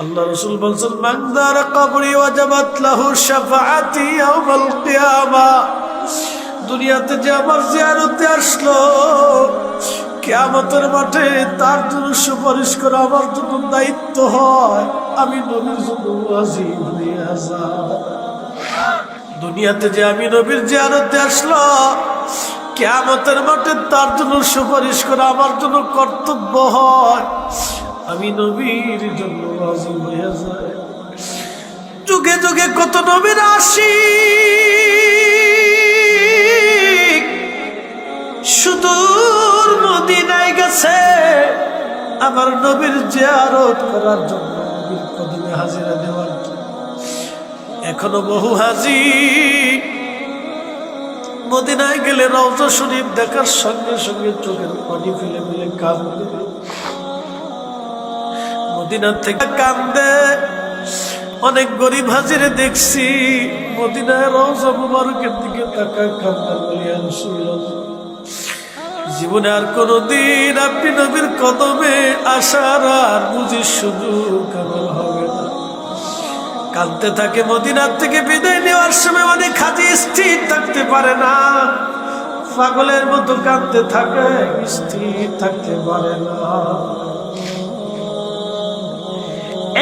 আল্লাহ রসুল বলছেন মানদার কবরি ওয়াজাবাত লাহু শাফাআতি ইয়াউমাল কিয়ামা। দুনিয়াতে যে আমার জিয়ারতে আসলো, কিয়ামতের মাঠে তার জন্য সুপারিশ করা আমার জন্য দায়িত্ব হয়। আমি নবীর জন্য ওয়াজিব হয়ে আসাম দুনিয়াতে যে আমি নবীর জিয়ারতে আসলো, কেয়ামতের মাঠে তার জন্য সুপারিশ করা আমার জন্য কর্তব্য হয়। আমি নবীর জন্য রাজি হয়ে যায় যুগে যুগে কত নবীর আসি সুদূর মদিনায় গেছে। আমার নবীর জিয়ারত করার জন্য নবীর কদমে হাজিরা দেওয়ার এখনও বহু হাজি মদিনায় গেলে রওজা শরীফ দেখার সঙ্গে সঙ্গে চোখের পানি ফেলে ফেলে কাঁদবে মদিনার থেকে কান্দে। অনেক গরিব হাজিরে দেখছি, মদিনায় রওজা দিকে তাকা কান্দা বলিয়া জীবনে আর কোনদিন আপনি নবীর কদমে আসার আর বুঝি সুযোগ আমার হবে না। কাঁদতে থাকে মদিনার থেকে বিদায় নেওয়ার সময় অনেক হাজি স্থির থাকতে পারে না। পাগলের মতো কাঁদতে থাকে, স্থির থাকতে পারে না।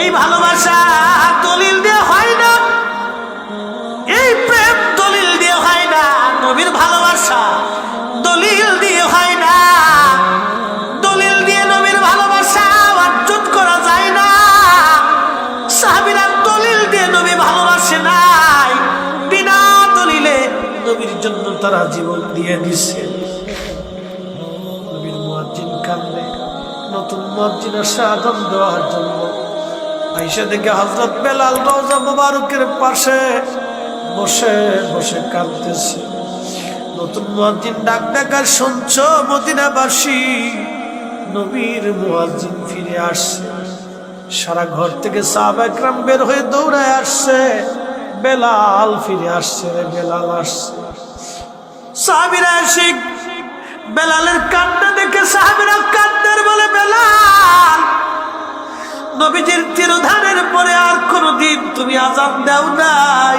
এই ভালোবাসা দলিল দিয়ে হয় না। এই প্রেম দলিল দিয়ে হয় না। নবীর ভালোবাসা দলিল দিয়ে হয় না। দলিল দিয়ে নবীর ভালোবাসা করা যায় না। দলিল দিয়ে নবী ভালোবাসে নাই। বিনা দলিলে নবীর জন্য তারা জীবন দিয়ে দিচ্ছে নবীর নতুন দেওয়ার জন্য আইসা দেখে হজরত বেলাল রোজা মুবারকের পাশে বসে বসে কাঁদতেছে। নতুন মুয়াজ্জিন ডাক ডাকার শুনছ, মদিনাবাসী? নবীর মুয়াজ্জিন ফিরে আসছে। সারা ঘর থেকে সাহাবা একরাম বের হয়ে দৌড়ায় আসছে। বেলাল ফিরে আসছে রে, বেলাল আসছে। সাহাবিরা এসে বেলালের কান্না দেখে সাহাবিরা নবীজির তিরোধানের পরে আর কোনদিন তুমি আজান দাও নাই।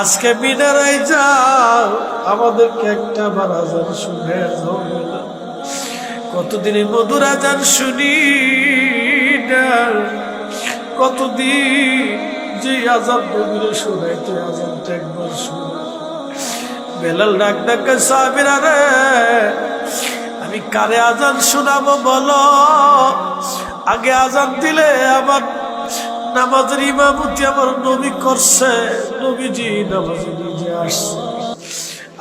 আজকে মিনারায় যাও, আমাদেরকে একটা বার আজান শুনে কতদিনে মধুর আজান শুনি কতদিন যে আজান নবীরে শোনাইতে আজানটা একবার শুনে। বেলাল ডাক ডাকে সাহাবিরা রে, আমি কারে আজান শোনাবো বলো? আগে আজান দিলে আমার নামাজের ইমামতি আমার নবী করছে, নবীজি নামাজে নিজে আসছে।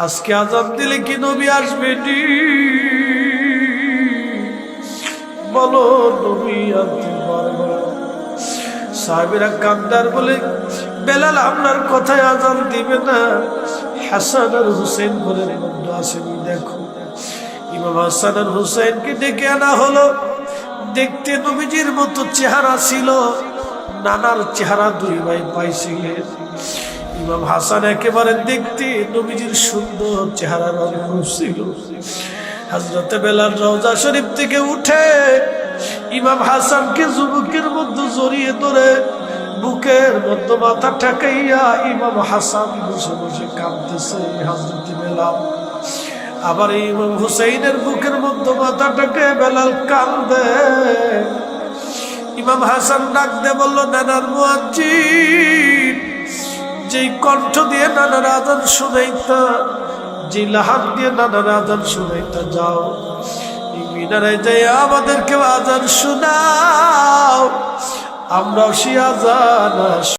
আজকে আজান দিলে কি নবী আসবে বলো, নবী আনতে পারব সাহেবেরা কান্দার বলে, বেলাল আপনার কথায় আজান দিবে না। হাসান আর হুসেন ঘরের বন্ধু, আসেনি, দেখো। ইমাম হাসান আর হুসেনকে ডেকে আনা হলো। দেখতে নবীজির মতো চেহারা ছিল। নানার চেহারা দুই ভাই পাইছিলেন। ইমাম হাসান একেবারে দেখতে নবীজির সুন্দর চেহারা রঙ ছিল। হাজরতে বেলাল রওজা শরীফ থেকে উঠে ইমাম হাসানকে যুবকের মধ্যে জড়িয়ে ধরে বুকের মধ্যে মাথা ঠেকাইয়া ইমাম হাসান বসে বসে কাঁদতেছে হাজরতে বেলাল। আবার ইমাম হুসাইনের বুকের মধ্যে মাথা ঠেকে বেলাল কান্দে ইমাম হাসান ডাক দে বলল, নানার মুয়াজ্জিন, যেই কণ্ঠ দিয়ে নানার আজান শুনাইতা যে লাহান দিয়ে নানার আজান শুনাইতা, যাও। মিনারায় যাই আমাদেরকে আজান শোনাও। আমরাও সে আজান